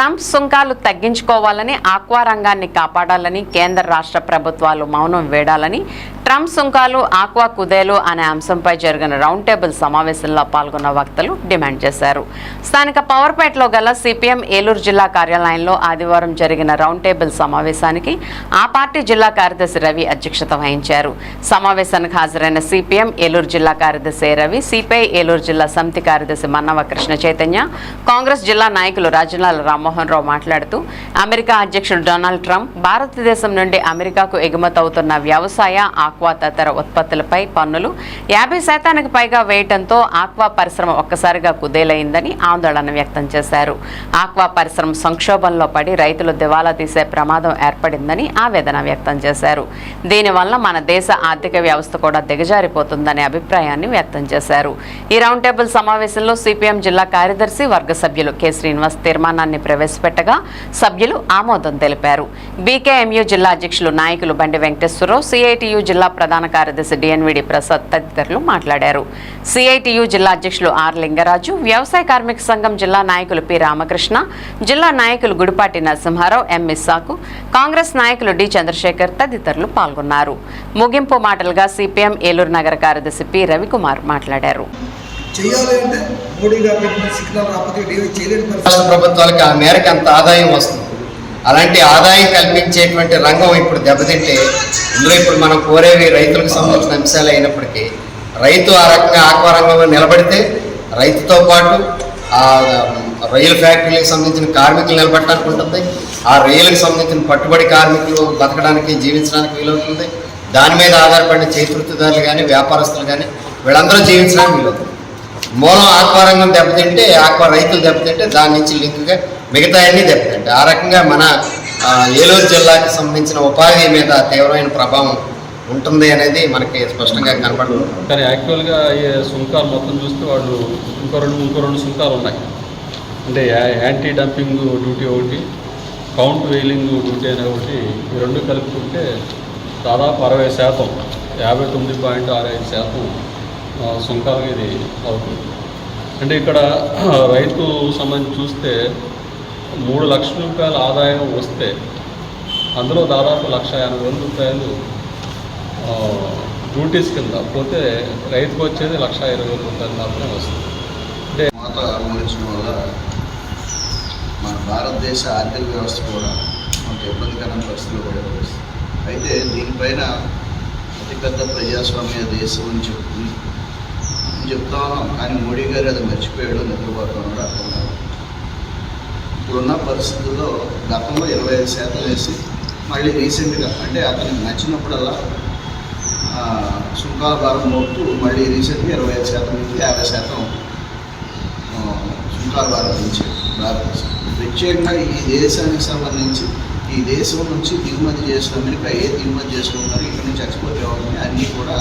Trump సుంకాలు తగ్గించుకోవాలని aqua రంగాన్ని కాపాడాలని కేంద్ర రాష్ట్ర ప్రభుత్వాలు మౌనం వేడాలని ట్రంప్ సుంకాలు ఆక్వా కుదేలు అనే అంశంపై జరిగిన రౌండ్ టేబుల్ సమావేశంలో పాల్గొన్న వక్తలు డిమాండ్ చేశారు. స్థానిక పవర్పేటలో గల సిపిఎం ఏలూరు జిల్లా కార్యాలయంలో ఆదివారం జరిగిన రౌండ్ టేబుల్ సమావేశానికి ఆ పార్టీ జిల్లా కార్యదర్శి రవి అధ్యక్షత వహించారు. సమావేశానికి హాజరైన సిపిఎం ఏలూరు జిల్లా కార్యదర్శి రవి సిపిఐ ఏలూరు జిల్లా సమితి కార్యదర్శి మన్నవ కృష్ణ చైతన్య కాంగ్రెస్ జిల్లా నాయకులు రాజనాల రామ్మోహన్ రావు మాట్లాడుతూ అమెరికా అధ్యక్షుడు డొనాల్డ్ ట్రంప్ భారతదేశం నుండి అమెరికాకు ఎగుమతవుతున్న వ్యవసాయ ఆక్వా తదితర ఉత్పత్తులపై పన్నులు. యాభై శాతానికి పైగా వేయటంతో ఆక్వా పరిశ్రమ ఒక్కసారిగా కుదేలైందని ఆందోళన వ్యక్తం చేశారు. ఆక్వా పరిశ్రమ సంక్షోభంలో పడి రైతులు దివాలా తీసే ప్రమాదం ఏర్పడిందని ఆవేదన వ్యక్తం చేశారు. దీనివల్ల మన దేశ ఆర్థిక వ్యవస్థ కూడా దిగజారిపోతుందనే అభిప్రాయాన్ని వ్యక్తం చేశారు. ఈ రౌండ్ టేబుల్ సమావేశంలో సిపిఎం జిల్లా కార్యదర్శి వర్గ సభ్యులు కె. శ్రీనివాస్ తీర్మానాన్ని ప్రవేశపెట్టగా సభ్యులు ఆమోదం తెలిపారు. బీకేఎంయు జిల్లా అధ్యక్షులు నాయకులు బండి వెంకటేశ్వరరావు సిఐటియు జిల్లా ప్రధాన కార్యదర్శి డిఎన్విడి ప్రసాద్ తదితరులు మాట్లాడారు. సిఐటియు జిల్లా అధ్యక్షులు ఆర్ లింగరాజు వ్యవసాయ కార్మిక సంఘం జిల్లా నాయకులు పి రామకృష్ణ జిల్లా నాయకులు గుడిపాటి నరసింహారావు ఎం ఇస్సాకు కాంగ్రెస్ నాయకులు డి చంద్రశేఖర్ తదితరులు పాల్గొన్నారు. ముగింపు మాటలుగా సిపిఎం ఏలూరు నగర కార్యదర్శి పి రవికుమార్ మాట్లాడారు. చేయాలి అంటే మోడీ గారు పెట్టిన సిగ్నల్ రాకపోతే చేయలేని పరిస్థితి. రాష్ట్ర ప్రభుత్వాలకి ఆ మేరకు అంత ఆదాయం వస్తుంది. అలాంటి ఆదాయం కల్పించేటువంటి రంగం ఇప్పుడు దెబ్బతింటే ఇందులో ఇప్పుడు మనం కోరేవి రైతులకు సంబంధించిన అంశాలు అయినప్పటికీ రైతు ఆ రకంగా ఆక్వా రంగంలో నిలబడితే రైతుతో పాటు ఆ రొయ్యల ఫ్యాక్టరీలకు సంబంధించిన కార్మికులు నిలబడటానికి ఉంటుంది. ఆ రొయ్యలకు సంబంధించిన పట్టుబడి కార్మికులు బతకడానికి జీవించడానికి వీలవుతుంది. దాని మీద ఆధారపడిన చేతృత్వదారులు కానీ వ్యాపారస్తులు కానీ వీళ్ళందరూ జీవించడానికి వీలవుతుంది. మూలం ఆక్వా రంగం దెబ్బతింటే ఆక్వా రైతులు దెబ్బతింటే దాని నుంచి లింక్గా మిగతా అన్నీ దెబ్బతింటాయి. ఆ రకంగా మన ఏలూరు జిల్లాకి సంబంధించిన ఉపాధి మీద తీవ్రమైన ప్రభావం ఉంటుంది అనేది మనకి స్పష్టంగా కనపడుతుంది. కానీ యాక్చువల్గా ఈ సుంకాలు మొత్తం చూస్తే వాళ్ళు ఇంకో రెండు ఇంకో రెండు సుంకాలు ఉన్నాయి. అంటే యాంటీ డంపింగ్ డ్యూటీ ఒకటి కౌంట్ వెయిలింగ్ డ్యూటీ అనే ఒకటి ఈ రెండు కలుపుకుంటే దాదాపు అరవై శాతం యాభై తొమ్మిది పాయింట్ ఆరు ఐదు శాతం సుంకాలు ఇది అవుతుంది. అంటే ఇక్కడ రైతు సంబంధించి చూస్తే మూడు లక్షల రూపాయల ఆదాయం వస్తే అందులో దాదాపు లక్ష ఎనభై వేల రూపాయలు డ్యూటీస్ కింద పోతే రైతుకు వచ్చేది లక్ష ఇరవై వేల రూపాయలు మాత్రమే వస్తుంది. అంటే మాట అమలుచడం వల్ల మన భారతదేశ ఆర్థిక వ్యవస్థ కూడా మనకు ఇబ్బందికరమైన పరిస్థితులు కూడా అయితే దీనిపైన అతిపెద్ద ప్రజాస్వామ్య దేశం అని చెప్పి చెప్తా ఉన్నాం. కానీ మోడీ గారు అది మర్చిపోయాడు నిద్రపోతున్నాడు అర్థం కాదు ఇప్పుడున్న పరిస్థితుల్లో గతంలో ఇరవై ఐదు శాతం వేసి మళ్ళీ రీసెంట్గా అంటే అతనికి నచ్చినప్పుడల్లా సుంకాల భారం మోపుతూ మళ్ళీ రీసెంట్గా ఇరవై ఐదు శాతం నుంచి యాభై శాతం సుంకాల భారం నుంచి భారతదేశం ప్రత్యేకంగా ఈ దేశానికి సంబంధించి ఈ దేశం నుంచి దిగుమతి చేసిన అమెరికా ఏ దిగుమతి చేసుకుంటారు ఇక్కడ నుంచి ఎక్స్పోర్ట్ అవ్వాలి అన్నీ కూడా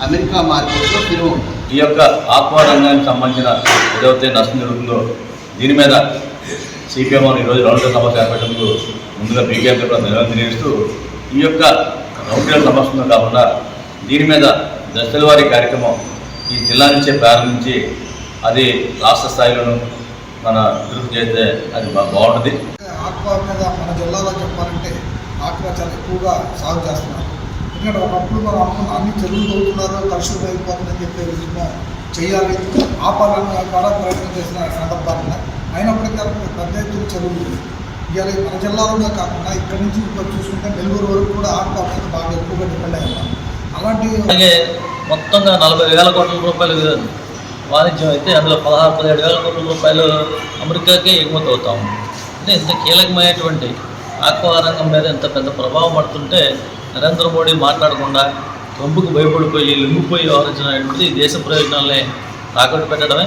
అమెరికా మార్కెట్లో ఫిరం ఈ యొక్క ఆక్వా రంగానికి సంబంధించిన ఏదైతే నష్టం జరుగుతుందో దీని మీద సిపిఎం ఈరోజు రౌండ్ టేబుల్ సమస్య ఏర్పడేందుకు ముందుగా బీకేఎం కూడా నిర్వహిస్తూ ఈ యొక్క రౌండ్ టేబుల్ సమావేశంలో కాకుండా దీని మీద దశల వారి కార్యక్రమం ఈ జిల్లా నుంచే ప్రారంభించి అది రాష్ట్ర స్థాయిలోనూ మన అభివృద్ధి చేస్తే అది బాగుంటుంది. ఆక్వా మీద మన జిల్లాలో చెప్పాలంటే ఆక్వా చాలా ఎక్కువగా సాగు చేస్తున్నారు. ఎందుకంటే ఒకప్పుడు మనం అనుకున్న అన్ని చెరువులు తవ్వుతున్నారు కలుషితం అయిపోతుందని చెప్పే విధంగా చేయాలి. ఆపాలని కూడా ప్రయత్నం చేసిన సందర్భాలు ఉన్నాయి. అయినప్పటికీ పెద్ద ఎత్తున చెరువులు ఇవాళ మన జిల్లాలోనే కాకుండా ఇక్కడి నుంచి ఇక్కడ చూసుకుంటే నెల్లూరు వరకు కూడా ఆక్వా బాగా ఎక్కువగా డిపెండ్ అయ్యాం అలాంటి అలాగే మొత్తంగా నలభై వేల కోట్ల రూపాయలు వాణిజ్యం అయితే అందులో పదహారు పదిహేడు వేల కోట్ల రూపాయలు అమెరికాకే ఎగుమతి అవుతా ఉంది. అంటే ఇంత కీలకమైనటువంటి ఆక్వా రంగం మీద ఇంత పెద్ద ప్రభావం పడుతుంటే నరేంద్ర మోడీ మాట్లాడకుండా ట్రంప్కు భయపడిపోయి లొంగిపోయి వ్యవహరించినటువంటిది ఈ దేశ ప్రయోజనాలనే తాకట్టు పెట్టడమే